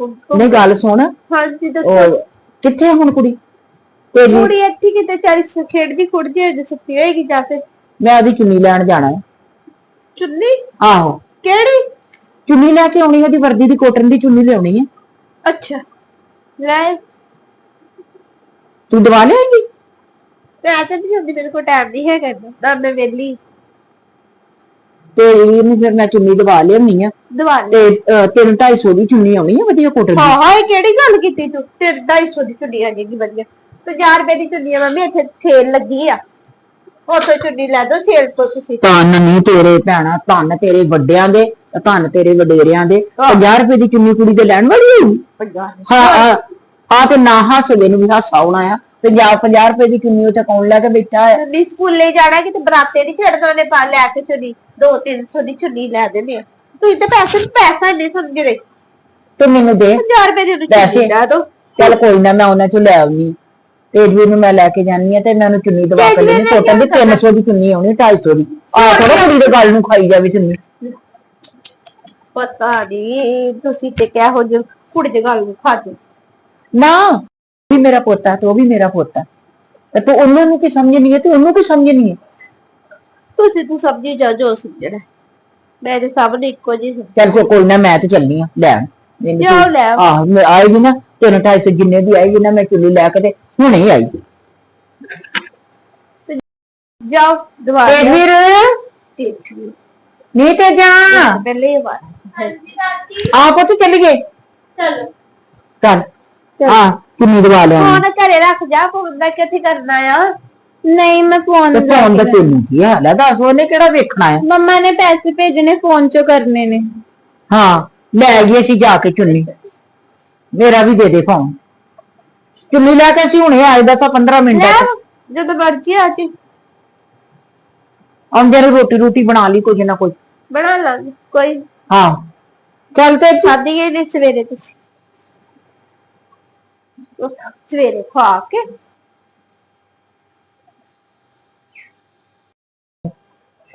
ਨਹੀਂ ਗੱਲ ਸੁਣ। ਹਾਂਜੀ ਦੱਸੋ। ਕਿੱਥੇ ਆ ਹੁਣ ਕੁੜੀ? ਤੇਰੀ? ਕੁੜੀ ਇੱਥੇ ਕਿਤੇ ਚਾਰੀ ਖੇਡਦੀ ਖੁੱਡਦੀ ਹੋਈ ਸੁੱਤੀ ਹੋਏਗੀ ਜਾ ਕੇ। ਮੈਂ ਉਹਦੀ ਚੁੰਨੀ ਲੈਣ ਜਾਣਾ ਹੈ। ਚੁੰਨੀ? ਆਹੋ। ਕਿਹੜੀ? ਚੁੰਨੀ ਲੈ ਕੇ ਆਉਣੀ ਹੈ ਉਹਦੀ ਵਰਦੀ ਦੀ ਕੋਟਨ ਦੀ ਚੁੰਨੀ ਲਿਆਉਣੀ ਹੈ ਅੱਛਾ। ਲੈ। ਤੂੰ ਦਵਾ ਮੈਂ ਤਾਂ ਨਹੀਂ ਹੁੰਦੀ ਮੇਰੇ ਕੋਲ ਟਾਈਮ ਨਹੀਂ ਹੈਗਾ। ਨਾ ਮੈਂ ਵੇਲੀ ਤੇ ਇਹਨੂੰ ਫਿਰ ਮੈਂ ਚੁੰਨੀ ਦਵਾ ਲਿਆਉਣੀ ਆ। ਦਵਾ ਲਈ। ਤੇ ਅਹ, ਤਿੰਨ 250 ਦੀ ਚੁੰਨੀ ਆਉਣੀ ਹੈ ਵਧੀਆ ਕੋਟਨ ਦੀ। ਹਾਂ ਹਾਂ ਇਹ ਕਿਹੜੀ ਗੱਲ ਕੀਤੀ ਤੂੰ? ਤੇ 250 ਦੀ ਚੁੰਨੀ ਆ ਜਾਏਗੀ ਵਧੀਆ। ਤੇ 1000 ਰੁਪਏ ਦੀ ਚੁੰਨੀ ਆ ਮੰਮੀ ਇੱਥੇ ਸੇਲ ਲੱਗੀ ਆ। ਉੱਥੋਂ ਚੁੰਨੀ ਲੈ ਦੋ ਸੇਲ ਤੋਂ ਤੁਸੀਂ। ਧੰਨ ਨਹੀਂ ਤੇਰੇ ਭੈਣਾ ਧੰਨ ਤੇਰੇ ਵੱਡਿਆਂ ਦੇ ਧੰਨ ਤੇਰੇ ਵਡੇਰਿਆਂ ਦੇ। 50 ਰੁਪਏ ਦੀ ਚੁੰਨੀ ਕੁੜੀ ਦੇ ਲੈਣ ਵਾਲੀ ਹੋਈ ਹਾਂ ਆ- ਆ ਤੇ ਨਾ ਹੱਸਦੇ ਨੂੰ ਵੀ ਹਾਸਾ ਆਉਣਾ ਆ। 50 50 ਰੁਪਏ ਦੀ ਚੁੰਨੀ ਉੱਥੇ ਕੌਣ ਲੈ ਕੇ ਬੈਠਾ ਹੈ ਵੀ ਸਕੂਲੇ ਜਾਣਾ ਕਿ ਤੇ ਬਰਾਤੇ ਨਹੀਂ ਛੱਡਦਾ ਉਹਨੇ ਪਾ ਲੈ ਕੇ ਚੁੰਨੀ 2-300 ਦੀ ਚੁੰਨੀ ਲੈ ਦੇਣੀ ਆ। ਤੁਸੀਂ ਤੇ ਪੈਸੇ ਪੈਸਾ ਨਹੀਂ ਸਮਝ ਰਹੇ ਤੇ ਮੈਨੂੰ ਦੇ। 1000 ਰੁਪਏ ਦੀ? ਚੁੰਨੀ ਲੈ ਦੋ। ਚੱਲ ਕੋਈ ਨਾ ਮੈਂ ਉਹਨਾਂ ਚੋਂ ਲੈ ਆਉਣੀ ਤੇਜਵੀਰ ਨੂੰ ਮੈਂ ਲੈ ਕੇ ਜਾਨੀ ਆ ਤੇ ਮੈਂ ਉਹਨੂੰ ਚੁੰਨੀ ਦਵਾ ਕੇ ਲੈਣੀ ਨੇ ਕੋਟਨ ਦੀ 300 ਦੀ ਚੁੰਨੀ ਆਉਣੀ 250 ਦੀ। ਆ ਥੋੜਾ ਕੁੜੀ ਦੇ ਗੱਲ ਨੂੰ ਖਾਈ ਜਾਵੇ ਚੁੰਨੀ। ਪਤਾ ਨਹੀਂ ਤੁਸੀਂ ਤੇ ਕਿਹੋ ਜਿਹੇ ਕੁੜੀ ਦੇ ਗੱਲ ਨੂੰ ਖਾਦੇ ਨਾ। ਵੀ ਮੇਰਾ ਪੋਤਾ ਤੇ ਉਹ ਵੀ ਮੇਰਾ ਪੋਤਾ ਤੇ ਤੂੰ ਉਹਨਾਂ ਨੂੰ ਕੀ ਸਮਝਣੀ ਹੈ? ਤੇ ਉਹਨੂੰ ਕੀ ਸਮਝਣੀ ਹੈ? ਤੁਸੀਂ ਤੂੰ ਸਮਝੀ ਜਾ ਜੋ ਸਮਝਣਾ। ਮੈਂ ਤੇ ਸਭ ਨੂੰ ਇੱਕੋ ਸਮਝ ਚੱਲ ਕੋਈ- ਕੋਈ ਨਾ ਮੈਂ ਤੇ ਚੱਲਨੀ ਆ। ਲੈਣ ਮੈਨੂੰ ਜਾਓ ਕੋਈ- ਲੈ ਆਓ। ਆਹ ਮੈਂ ਆਏਗੀ ਨਾ ਤਿੰਨ 250 ਜਿੰਨੇ ਦੀ ਆਏਗੀ ਨਾ ਮੈਂ ਚੁੰਨੀ ਲੈ ਕੇ ਤੇ ਹੁਣੇ ਹੀ ਆਈ ਜਾਓ ਦਵਾ। ਤੇਜਵੀਰ ਠੀਕ ਹੈ। ਨਹੀਂ ਤੇ ਜਾ। ਪਹਿਲੇ ਹੀ ਵਾਰ। ਹਾਂਜੀ ਦਾਦੀ ਆ ਪੁੱਤ ਚੱਲ। ਗਏ ਚਲੋ। ਚੱਲ। ਆ। ਚੁੰਨੀ ਦਵਾ ਲਿਆ ਫੋਨ ਘਰੇ ਰੱਖ ਜਾ ਫੋਨ ਦਾ ਕਿੱਥੇ ਕਰਨਾ ਆ? ਨਹੀਂ ਮੈਂ ਫੋਨ ਤੇ ਫੋਨ ਦਾ ਤੈਨੂੰ ਕੀ ਹਾਲ ਹੈ ਦੱਸ ਉਹਨੇ ਕਿਹੜਾ ਵੇਖਣਾ ਹੈ ਮੰਮਾ ਨੇ ਪੈਸੇ ਭੇਜਣੇ ਫੋਨ ਚੋਂ ਕਰਨੇ ਨੇ। ਹਾਂ ਲੈ ਗਈ ਅਸੀਂ ਜਾ ਕੇ ਚੁੰਨੀ। ਮੇਰਾ ਵੀ ਦੇ ਦੇ ਫੋਨ। ਚੁੰਨੀ ਲੈ ਕੇ ਅਸੀਂ ਹੁਣੇ ਆਏ ਦਾ ਤਾਂ 15 ਮਿੰਟਾਂ ਚ ਜਦੋਂ ਮਰਜ਼ੀ ਆ ਜੀ। ਆਉਂਦੇ ਨੂੰ ਰੋਟੀ ਰੋਟੀ ਬਣਾ ਲਈ ਕੁਝ ਨਾ ਕੁਝ ਬਣਾ ਲਾਂਗੇ ਕੋਈ। ਹਾਂ। ਚੱਲ ਤੇ ਖਾਦੀ ਗਈ ਨਹੀਂ ਸਵੇਰੇ ਤੁਸੀਂ। ਸਵੇਰੇ ਖਾ ਕੇ।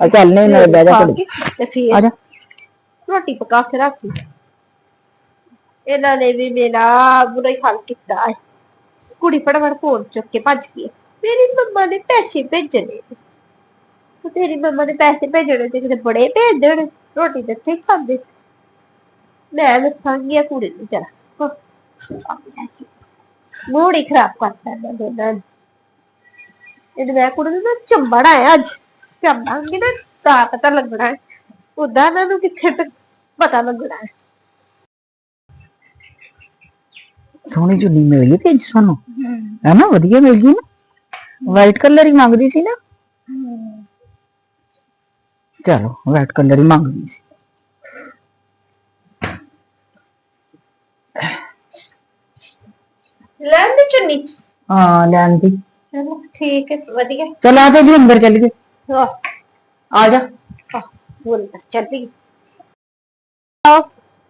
ਆ ਚੱਲ ਨਹੀਂ ਨਾ ਬਹਿ ਜਾ ਖਾ ਤੇ ਫਿਰ ਆ ਜਾ। ਰੋਟੀ ਪਕਾ ਕੇ ਰੱਖੀ। ਇਹਨਾਂ ਨੇ ਵੀ ਮੇਰਾ ਬੁਰਾ ਹੀ ਹਾਲ ਕੀਤਾ ਹੈ। ਕੁੜੀ ਫਟਾਫਟ ਫੋਨ ਚੁੱਕ ਕੇ ਭੱਜ ਗਈ ਮੇਰੀ ਮੰਮਾ ਨੇ ਪੈਸੇ ਭੇਜਣੇ ਨੇ। ਤੇ ਤੇਰੀ ਮੰਮਾ ਨੇ ਪੈਸੇ ਭੇਜਣੇ ਤੇ ਕਿਤੇ ਬੜੇ ਭੇਜ ਦੇਣ। ਰੋਟੀ ਤੇ ਇੱਥੇ ਹੀ ਖਾਂਦੇ। ਮੈਂ ਦੱਸਾਂਗੀ ਆ ਕੁੜੀ ਨੂੰ ਜਰਾ। ਮੂਡ ਹੀ ਖਰਾਬ ਕਰਤਾ ਇਹਨਾਂ ਦੋਨਾਂ ਨੇ ਇਹ ਮੈਂ ਕੁੜੀ ਨੂੰ ਚੰਬੜਾ ਹੈ ਅੱਜ। ਚੰਬਾਂਗੀ ਨਾ ਤਾਂ ਪਤਾ ਲੱਗਣਾ ਹੈ। ਉਦਾਂ ਇਹਨਾਂ ਨੂੰ ਕਿੱਥੇ ਤੱਕ ਪਤਾ ਲੱਗਣਾ ਹੈ। ਸੋਹਣੀ ਚੁੰਨੀ ਮਿਲ ਗਈ ਤੇ ਸਾਨੂੰ। ਹੈ। ਨਾ ਵਧੀਆ ਮਿਲ ਗਈ ਨਾ। ਵਾਈਟ ਕਲਰ ਹੀ ਮੰਗਦੀ ਸੀ ਨਾ। ਚਲੋ ਵਾਈਟ ਕਲਰ ਹੀ ਮੰਗਦੀ ਸੀ। ਲੈਣ ਦੀ ਚੁੰਨੀ? ਹਾਂ ਲੈਣ ਦੀ। ਚਲੋ ਠੀਕ ਹੈ ਵਧੀਆ। ਚਲ ਆ ਤੇ ਵੀ ਅੰਦਰ ਚੱਲ ਗਏ। ਆਹ, ਆ ਜਾ। ਆਹ, ਬੋਲ ਕਰ ਚੱਲ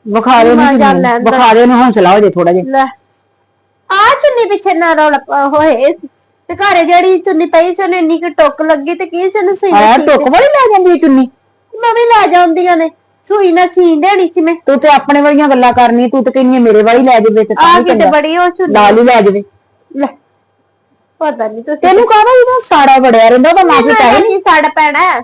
ਵਿਖਾ ਦੇ ਮਾਂ ਨੂੰ ਦਾ। ਵਿਖਾ ਦੇ ਨੂੰ ਹੌਸਲਾ ਹੋ ਜੇ ਥੋੜਾ ਜਿਹਾ। ਲੈ। ਆ ਚੁੰਨੀ ਪਿੱਛੇ ਨਾ ਰੌਲਾ ਪਾ- ਹੋਏ। ਤੇ ਘਰੇ ਜਿਹੜੀ ਚੁੰਨੀ ਪਈ ਸੀ ਉਹਨੇ ਇੰਨੀ ਕਿ ਟੁੱਕ ਲੱਗੀ ਤੇ ਕੀ ਸੀ ਉਹਨੂੰ ਸੂਈ ਆਇਆ ਨਾਲ ਟੁੱਕ ਵਾਲੀ ਲੈ ਜਾਂਦੀ ਹੈ ਚੁੰਨੀ। ਮੈਂ ਵੀ ਲੈ ਜਾਂਦੀਆਂ ਨੇ। ਸੂਈ ਨਾਲ ਸੀਨ ਦੇਣੀ ਸੀ ਮੈਂ। ਤੂੰ ਤੇ ਆਪਣੇ ਵਾਲੀਆਂ ਗੱਲਾਂ ਕਰਨੀ ਤੂੰ ਤੇ ਕਹਿੰਦੀ ਮੇਰੇ ਵਾਲੀ ਲੈ ਜਾਵੇ ਤੇ ਤਾਂ ਆ ਵੀ ਕਿਤੇ ਚੰਗਾ। ਬੜੀ ਉਹ ਚੁੰਨੀ ਨਾਲ ਹੀ ਲੈ ਜਾਵੇ। ਲੈ ਪਤਾ ਨਹੀਂ ਤੁਸੀਂ ਤੈਨੂੰ ਕਹਦਾ ਇਹਦਾ ਸਾੜਾ ਬੜਿਆ ਰਹਿੰਦਾ ਉਹਦਾ ਮਾਪੇ ਪੈਸੇ ਨਹੀਂ ਸਾਡਾ ਪੈਣਾ। ਹੈ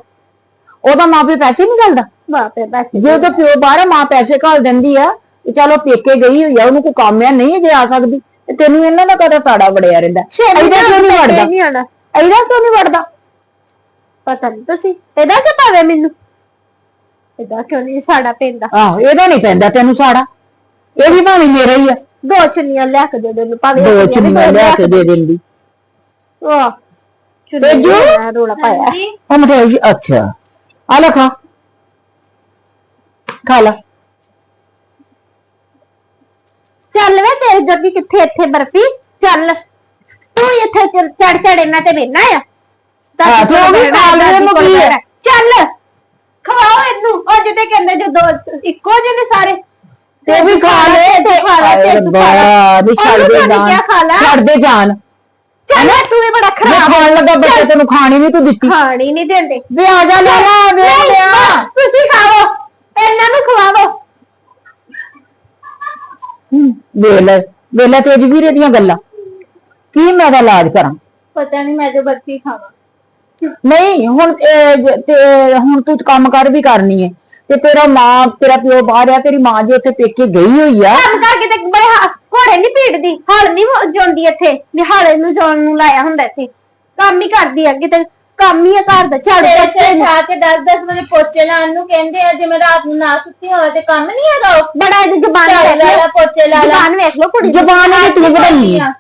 ਉਹਦਾ ਮਾਪੇ ਪੈਸੇ ਨਹੀਂ ਘੱਲਦਾ ਬਾਪੇ ਬਸ ਜੇ ਉਹਦਾ ਪਿਓ ਬਾਹਰ ਆ, ਮਾਂ ਪੈਸੇ ਘੱਲ ਦਿੰਦੀ ਆ ਤੇ ਚਲੋ ਪੇਕੇ ਗਈ ਹੋਈ ਆ ਉਹਨੂੰ ਕੋਈ ਕੰਮ ਆ ਨਹੀਂ ਜੇ ਆ ਸਕਦੀ। ਤੇ ਤੈਨੂੰ ਇਹਨਾਂ ਦਾ ਕਦਾ ਸਾੜਾ ਬੜਿਆ ਰਹਿੰਦਾ? ਇਹਦਾ ਕਿਉਂ ਨਹੀਂ ਵੜਦਾ? ਨਹੀਂ ਆਣਾ ਇਹਦਾ ਕਿਉਂ ਨਹੀਂ ਵੜਦਾ? ਪਤਾ ਨਹੀਂ ਤੁਸੀਂ ਇਹਦਾ ਕੀ ਭਾਵੇਂ ਮੈਨੂੰ? ਇਹਦਾ ਕਿਉਂ ਨਹੀਂ ਸਾਡਾ ਪੈਂਦਾ? ਆਹੋ ਇਹਦਾ ਨਹੀਂ ਪੈਂਦਾ ਤੈਨੂੰ ਸਾੜਾ। ਇਹ ਵੀ ਭਾਵੇਂ ਮੇਰਾ ਹੀ ਆ। ਦੋ ਚੁੰਨੀਆਂ ਲਿਆ ਕੇ ਦੇ ਦੇ ਨੂੰ ਭਾਵੇਂ ਦੋ ਚੁੰਨੀਆਂ ਲਿਆ ਕੇ ਦੇ ਦਿੰਦੀ। ਵਾਹ ਤੇਜੂ? ਚੁੰਨੀ ਰੋਲਾ ਪਾਇਆ। ਉਹ ਮਠਿਆਈ ਜੀ ਅੱਛਾ। ਆ ਲੈ ਖਾ। ਖਾ ਲੈ। ਚੱਲ ਵੇ ਤੇਰੇ ਜੱਗੀ ਕਿੱਥੇ ਇੱਥੇ ਬਰਫੀ? ਚੱਲ। ਤੂੰ ਇੱਥੇ ਚੜ ਚੜ ਇਹਨਾਂ ਤੇ ਬੈਣਾ ਆ। ਹਾਂ, ਤੂੰ ਉਹ ਵੀ ਖਾ ਲੈ, ਇਹਨੂੰ ਕੀ ਹੈ? ਚੱਲ। ਖਵਾਓ ਇਹਨੂੰ। ਉਹ ਜਿਹਦੇ ਕਹਿੰਦੇ ਜੋ ਦੋ ਇੱਕੋ ਜਿਹੇ ਨੇ ਸਾਰੇ। ਤੇ ਵੀ ਖਾ ਲੈ। ਤੇ ਖਾ ਲੈ ਤੇ ਤੂੰ ਖਾ ਲੈ। ਨਹੀਂ ਛੱਡ ਦੇ ਜਾਨ। ਛੱਡ ਦੇ ਜਾਨ। ਚੱਲ ਤੂੰ ਵੀ ਬੜਾ ਮੈਂ ਖਰਾਬ ਖਾਣ ਲੱਗਾ ਬੱਚੇ ਤੈਨੂੰ ਖਾਣੀ ਨਹੀਂ ਤੂੰ ਦਿੱਤੀ। ਖਾਣੀ ਨਹੀਂ ਦਿੰਦੇ। ਵੇ ਆ ਜਾ ਲੈ ਲੈ ਵੇ ਲਿਆ ਤੁਸੀਂ ਖਾਓ ਇਹਨਾਂ ਨੂੰ ਖਵਾਵੋ। ਵੇਖ ਲੈ ਵੇਖ ਲੈ ਤੇਜ ਵੀਰੇ ਦੀਆਂ ਗੱਲਾਂ। ਕੀ ਮੈਂ ਦਾ ਇਲਾਜ ਕਰਾਂ? ਪਤਾ ਨਹੀਂ ਮੈਂ ਜੋ ਬੱਤੀ ਖਾਵਾਂ। ਨਹੀਂ ਹੁਣ ਇਹ ਜ- ਤੇ ਹੁਣ ਤੂੰ ਕੰਮ ਕਰ ਵੀ ਕਰਨੀ ਹੈ ਤੇ ਤੇਰਾ ਮਾਂ ਤੇਰਾ ਪਿਓ ਬਾਹਰ ਆ ਤੇਰੀ ਮਾਂ ਜੇ ਉੱਥੇ ਪੇਕੇ ਗਈ ਹੋਈ ਆ। ਕੰਮ ਕਰਕੇ ਤੇ ਬੜੇ ਹਾ- ਘੋੜੇ ਨਹੀਂ ਪੀੜਦੀ ਹਲ ਨਹੀਂ ਜਾਂਦੀ ਇੱਥੇ ਵੀ ਹਾਲੇ ਨੂੰ ਜਾਣ ਨੂੰ ਲਾਇਆ ਹੁੰਦਾ ਇੱਥੇ। ਕੰਮ ਹੀ ਕਰਦੀ ਆ ਕਿਤੇ ਕੰਮ ਹੀ ਆ ਘਰ ਦਾ ਝਾੜੂ ਤੇ ਪੋਚੇ ਇੱਥੇ ਖਾ ਕੇ 10-10 ਵਜੇ ਪੋਚੇ ਲਾਉਣ ਨੂੰ ਕਹਿੰਦੇ ਆ ਜੇ ਮੈਂ ਰਾਤ ਨੂੰ ਨਾ ਸੁੱਤੀ ਹੋਵੇ ਤੇ ਕੰਮ ਨਹੀਂ ਹੈਗਾ ਉਹ। ਬੜਾ ਇਹਦੀ ਜ਼ਬਾਨ ਝਾੜੂ ਲਾ ਲਾ ਪੋਚੇ ਲਾ ਲਾ। ਜ਼ਬਾਨ ਵੇਖ ਲਓ ਕੁੜੀ ਦੀ। ਜ਼ਬਾਨ ਇਹਦੀ ਤੂੰ ਬਣਾਈ ਆ।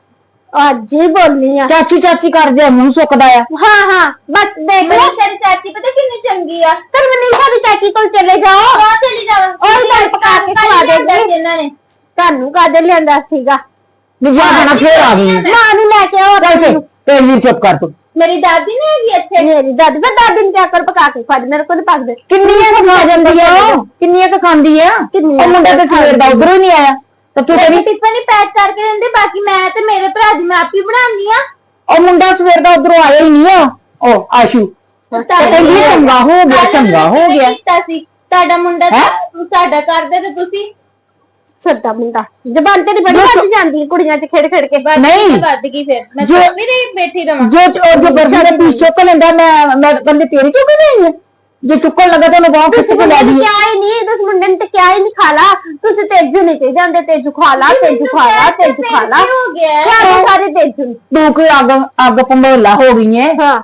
ਅੱਜ ਹੀ ਬੋਲਨੀ ਆ। ਚਾਚੀ ਚਾਚੀ ਕਰਦੇ ਆ ਮੂੰਹ ਸੁੱਕਦਾ ਆ। ਹਾਂ ਹਾਂ ਬਸ ਦੇਖ ਲਓ ਮੇਰੀ ਸ਼ਰੀ ਚਾਚੀ ਪਤਾ ਕਿੰਨੀ ਚੰਗੀ ਆ। ਪਰ ਮਨੀਸ਼ਾ ਦੀ ਚਾਚੀ ਕੋਲ ਚਲੇ ਜਾਓ। ਉਹ ਚਲੀ ਜਾਵਾਂ। ਉਹ ਗੱਲ ਪਕਾ ਕੇ ਖਵਾ ਦੇਗੀ। ਇਹਨਾਂ ਨੇ? ਤੁਹਾਨੂੰ ਕਾਦੇ ਲਿਆਂਦਾ ਸੀਗਾ? ਵੀ ਜਾ ਬਣਾ ਫੇਰ ਆ। ਗਈ ਮਾਂ ਨੂੰ ਲੈ ਕੇ ਆਓ ਚੱਲ ਫੇਰ ਤੇ ਵੀਰ ਚੁੱਪ ਕਰ ਤੂੰ। ਮੇਰੀ ਦਾਦੀ ਨਹੀਂ ਹੈਗੀ ਇੱਥੇ। ਮੇਰੀ ਦਾਦੀ ਮੈਂ ਦਾਦੀ ਨੂੰ ਕਿਆ ਕਰ ਪਕਾ ਕੇ ਖਵਾ ਦੇ ਮੇਰੇ ਕੋਲ ਨੀ ਪੱਕਦੇ ਕਿੰਨੀਆਂ ਖਾ ਜਾਂਦੀ ਆ? ਕਿੰਨੀਆਂ ਕੁ ਖਾਂਦੀ ਆ? ਕਿੰਨੀਆਂ ਉਹ ਮੁੰਡਾ ਤੇ ਸਵੇਰ ਦਾ ਉਧਰੋਂ ਹੀ ਨਹੀਂ ਆਇਆ। ਤਾਂ ਤੂੰ ਮੇਰੇ ਕਹਿੰਦੀ ਟਿਫਨ ਹੀ ਪੈਕ ਕਰਕੇ ਦਿੰਦੇ ਬਾਕੀ ਮੈਂ ਤੇ ਮੇਰੇ ਭਰਾ ਦੀ ਮੈਂ ਆਪ ਹੀ ਬਣਾਉਂਦੀ ਆ। ਉਹ ਮੁੰਡਾ ਸਵੇਰ ਦਾ ਉਧਰੋਂ ਆਇਆ ਹੀ ਨਹੀਂ ਆ। ਉਹ ਆਸ਼ੂ ਤੇ ਕਹਿੰਦੀ ਚੰਗਾ ਹੋ ਗਿਆ ਚੰਗਾ ਹੋ ਗਿਆ। ਕੀਤਾ ਸੀ। ਤੁਹਾਡਾ ਮੁੰਡਾ ਹੈਂ? ਤਾਂ ਸਾਡਾ ਕਰਦੇ ਤੇ ਤੁਸੀਂ? ਛੱਡਾ ਮੁੰਡਾ। ਜ਼ਬਾਨ ਤੇਰੀ ਬੜੀ ਵੱਜ ਜਾਂਦੀ ਹੈ ਕੁੜੀਆਂ 'ਚ ਖੇਡ ਖੇਡ ਕੇ। ਵੱਧ ਨਹੀਂ। ਗਈ ਵੱਧ ਗਈ ਫਿਰ। ਮੈਂ ਜੋ- ਤਾਂ ਵੀ ਰਹੀ ਬੈਠੀ ਰਵਾਂ। ਜੋ ਉਹ ਜੋ ਗਰਮੀ ਦੇ ਪੀਸ ਚੁੱਕ ਲੈਂਦਾ ਮੈਂ ਮੈਂ ਕਹਿੰਦੀ ਤੇਰੀ ਚੁੱਕ ਨਹੀਂ ਹੈ ਜੇ ਚੁੱਕਣ ਲੱਗਾ ਤਾਂ ਉਹਨੂੰ ਬਾਹਰ ਖਿੱਚ ਕੇ ਲੈ ਦੀ ਕਿਆ ਹੀ ਨਹੀਂ ਦਸ ਮੁੰਡੇ ਨੇ ਤੇ ਕਿਆ ਹੀ ਨਹੀਂ ਖਾ ਲਾ। ਤੁਸੀਂ ਤੇਜੂ ਨਹੀਂ ਤੇ ਜਾਂਦੇ ਤੇਜੂ ਖਾ ਲਾ ਤੇਜੂ ਖਾ ਲਾ ਤੇਜੂ ਖਾ ਲਾ। ਕੀ ਹੋ ਗਿਆ। ਹੈ? ਸਾਰੇ ਤੇਜੂ ਤੂੰ ਕੋਈ ਅੱਗ ਅੱਗ ਪੰਡੋਲਾ ਹੋ ਗਈ ਹੈ ਹਾਂ।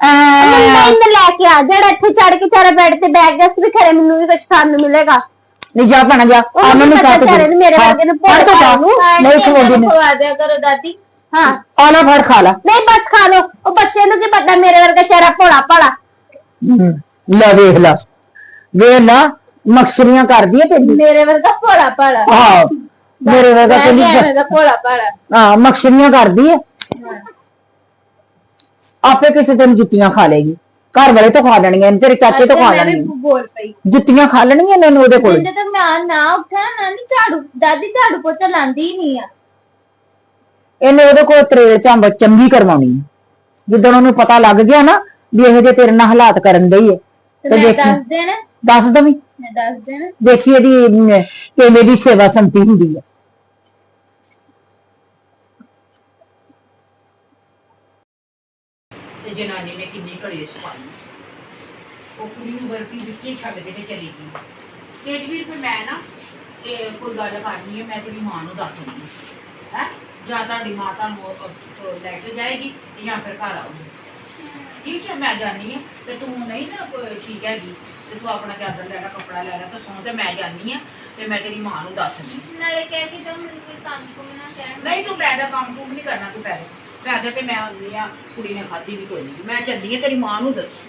ਐ। ਮੈਨੂੰ ਲੈ ਕੇ ਆ ਜਿਹੜਾ ਇੱਥੇ ਚੜ ਕੇ ਚਾਰੇ ਬੈੱਡ ਤੇ ਬੈਠ ਗਿਆ ਸੀ ਖਰੇ ਮੈਨੂੰ ਵੀ ਕੁਝ ਖਾਣ ਨੂੰ ਮਿਲੇਗਾ। ਨਹੀਂ ਜਾ ਭਣਾ ਜਾ। ਆ ਮੈਨੂੰ ਵਿਚਾਰੇ ਨੂੰ ਮੇਰੇ ਵਰਗੇ ਨੂੰ ਭੁੱਲ ਤੋਂ। ਨਹੀਂ ਖਵਾਉਂਦੀ ਨੂੰ ਨੇ। ਖਵਾ ਦਿਆ ਕਰੋ ਦਾਦੀ। ਹਾਂ। ਆ ਲੈ ਫੜ ਖਾ ਲਾ। ਨਹੀਂ ਬਸ ਖਾ ਲੋ ਉਹ ਬੱਚੇ ਨੂੰ ਕੀ ਪਤਾ ਮੇਰੇ ਵਰਗਾ ਚਾਰਾ ਭੋਲਾ ਭਾਲਾ ਲੈ ਵੇਖ ਲਾ। ਵੇਖ ਲਾ ਮਕਸਰੀਆਂ ਕਰਦੀ ਹੈ ਤੇਰੀ ਮੇਰੇ ਵਰਗਾ ਭੋਲਾ ਭਾਲਾ। ਹਾਂ ਮੇਰੇ ਵਰਗਾ ਤੇਰੀ ਨਹੀਂ ਦਾ ਭੋਲਾ ਭਾਲਾ। ਹਾਂ ਮਕਸਰੀਆਂ ਕਰਦੀ ਹੈ। ਆਪੇ ਕਿਸੇ ਦਿਨ ਜੁੱਤੀਆਂ ਖਾ ਲੇਗੀ ਘਰ ਵਾਲੇ ਤੋਂ ਖਾ ਇਹਨੇ, ਤੇਰੇ ਚਾਚੇ ਤੋਂ ਖਾ ਬੋਲ ਪਈ। ਜੁੱਤੀਆਂ ਖਾ ਲੈਣੀਆਂ ਇਹਨਾਂ ਨੂੰ ਉਹਦੇ ਕੋਲ। ਜਿੰਦੇ ਤੱਕ ਮੈਂ ਨਾ ਉੱਠਿਆ ਨਾ ਨਹੀਂ ਝਾੜੂ। ਦਾਦੀ ਝਾੜੂ ਪੋਚਾ ਲਾਂਦੀ ਹੀ ਨਹੀਂ ਆ। ਇਹਨੇ ਉਹਦੇ ਕੋਲ ਤਰੇੜ ਚੰਬ ਚੰਗੀ ਕਰਵਾਉਣੀ ਜਿੱਦਣ ਉਹਨੂੰ ਪਤਾ ਲੱਗ ਗਿਆ ਨਾ ਵੀ ਇਹ ਜੇ ਤੇਰੇ ਨਾਲ ਹਾਲਾਤ ਕਰਨ ਦੇ ਹੀ ਹੈ ਤੇ ਤੇ ਮੈਂ ਦੇਖੀ। ਦੱਸ ਦੇਣਾ। ਦੱਸ ਦਵੀਂ। ਮੈਂ ਦੱਸ ਦੇਣਾ। ਦੇਖੀ ਇਹਦੀ ਅਮ, ਕਿਵੇਂ ਦੀ ਸੇਵਾ ਸੰਤੀ ਹੁੰਦੀ ਹੈ ਤੇ ਜਨਾਨੀ ਨੇ ਕਿੰਨੀ ਕਲੇਸ਼ ਪਾਈ। ਉਹ ਕੁੜੀ ਨੂੰ ਵਿੱਚ ਹੀ ਛੱਡ ਕੇ ਤੇ ਚਲੀ ਗਈ। ਤੇਜਵੀਰ ਫਿਰ ਮੈਂ ਨਾ ਇਹ ਕੋਈ ਗੱਲ ਕਰਨੀ ਹੈ ਮੈਂ ਤੇਰੀ ਮਾਂ ਨੂੰ ਦੱਸ ਦਿੰਦੀ ਹੈ? ਜਾਂ ਤੁਹਾਡੀ ਮਾਂ ਤੁਹਾਨੂੰ ਉਹ- ਉਹ ਲੈ ਕੇ ਜਾਏਗੀ ਜਾਂ ਫਿਰ ਘਰ ਆਊਗੀ। ਠੀਕ ਹੈ ਮੈਂ ਜਾਣੀ ਹਾਂ ਤੇ ਤੂੰ ਨਹੀਂ ਨਾ ਕੋਈ ਠੀਕ ਹੈਗੀ ਤੇ ਤੂੰ ਆਪਣਾ ਚਾਦਰ ਲੈਣਾ ਕੱਪੜਾ ਲੈਣਾ ਤੇ ਸੌਂ ਤੇ ਮੈਂ ਜਾਣੀ ਆ ਤੇ ਮੈਂ ਤੇਰੀ ਮਾਂ ਨੂੰ ਦੱਸ ਦਿੰਦੀ ਨਾਲੇ ਕਹਿ ਕੇ ਜੋ ਮੈਨੂੰ ਕੋਈ ਕੰਮ ਕੁਮ ਨਾ ਕਹਿਣ ਨਹੀਂ ਤੂੰ ਪੈਦਾ ਕੰਮ ਕੁਮ ਨਹੀਂ ਕਰਨਾ ਤੂੰ ਪੈਦਾ ਪੈਦਾ ਤੇ ਮੈਂ ਆਉਂਦੀ ਆ ਕੁੜੀ ਨੇ ਖਾਧੀ ਵੀ ਕੋਈ ਨਹੀਂ ਮੈਂ ਚੱਲੀ ਆ ਤੇਰੀ ਮਾਂ ਨੂੰ ਦੱਸ।